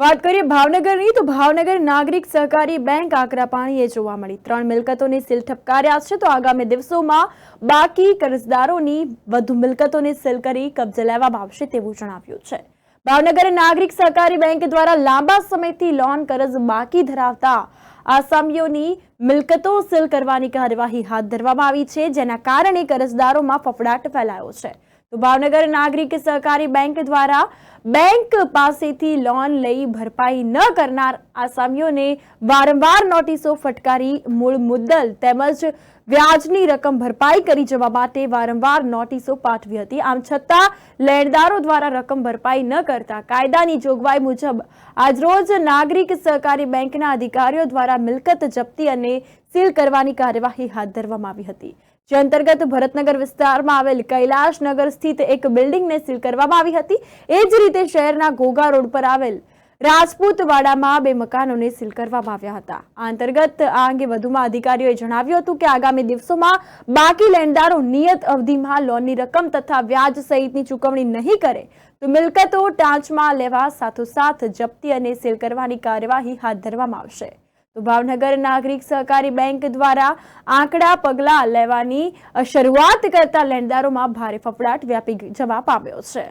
વાત કરીએ ભાવનગરની, તો ભાવનગર નાગરિક સહકારી બેંક આકરા પાણીએ જોવા મળી. ત્રણ મિલકતોને સીલ ઠપકાર્યા છે, તો આગામી દિવસોમાં બાકી કરજદારોની વધુ મિલકતોને સીલ કરી કબજે લેવામાં આવશે તેવું જણાવ્યું છે. ભાવનગર નાગરિક સહકારી બેંક દ્વારા લાંબા સમયથી લોન કરજ બાકી ધરાવતા આસામીઓની મિલકતો સીલ કરવાની કાર્યવાહી હાથ ધરવામાં આવી છે, જેના કારણે કરજદારોમાં ફફડાટ ફેલાયો છે. તો ભાવનગર નાગરિક સહકારી બેંક દ્વારા બેંક પાસેથી લોન લઈ ભરપાઈ ન કરનાર આસામીઓને વારંવાર નોટિસો ફટકારી મૂળ મુદ્દલ તેમજ વ્યાજની રકમ ભરપાઈ કરી જવા માટે વારંવાર નોટિસો પાઠવી હતી. આમ છતાં, લેણદારો દ્વારા રકમ ભરપાઈ ન કરતા કાયદાની જોગવાઈ મુજબ આજરોજ નાગરિક સહકારી બેંકના અધિકારીઓ દ્વારા મિલકત જપ્તી અને સીલ કરવાની કાર્યવાહી હાથ ધરવામાં આવી હતી. જે અંતર્ગત ભરતનગર વિસ્તારમાં આવેલ કૈલાશનગર સ્થિત એક બિલ્ડિંગને સીલ કરવામાં આવી હતી. એ જ રીતે શહેરના ઘોઘા રોડ પર આવેલ રાજપૂતવાડામાં બે મકાનોને સીલ કરવામાં આવ્યા હતા. આ અંતર્ગત આ અંગે વધુમાં અધિકારીઓએ જણાવ્યું હતું કે આગામી દિવસોમાં બાકી લેણદારો નિયત અવધિમાં લોનની રકમ તથા વ્યાજ સહિતની ચૂકવણી નહીં કરે તો મિલકતો ટાંચમાં લેવા સાથોસાથ જપ્તી અને સીલ કરવાની કાર્યવાહી હાથ ધરવામાં આવશે. તો ભાવનગર નાગરિક સહકારી બેંક દ્વારા આંકડા પગલાં લેવાની શરૂઆત કરતા લેણદારોમાં ભારે ફફડાટ વ્યાપી જવા પામ્યો છે.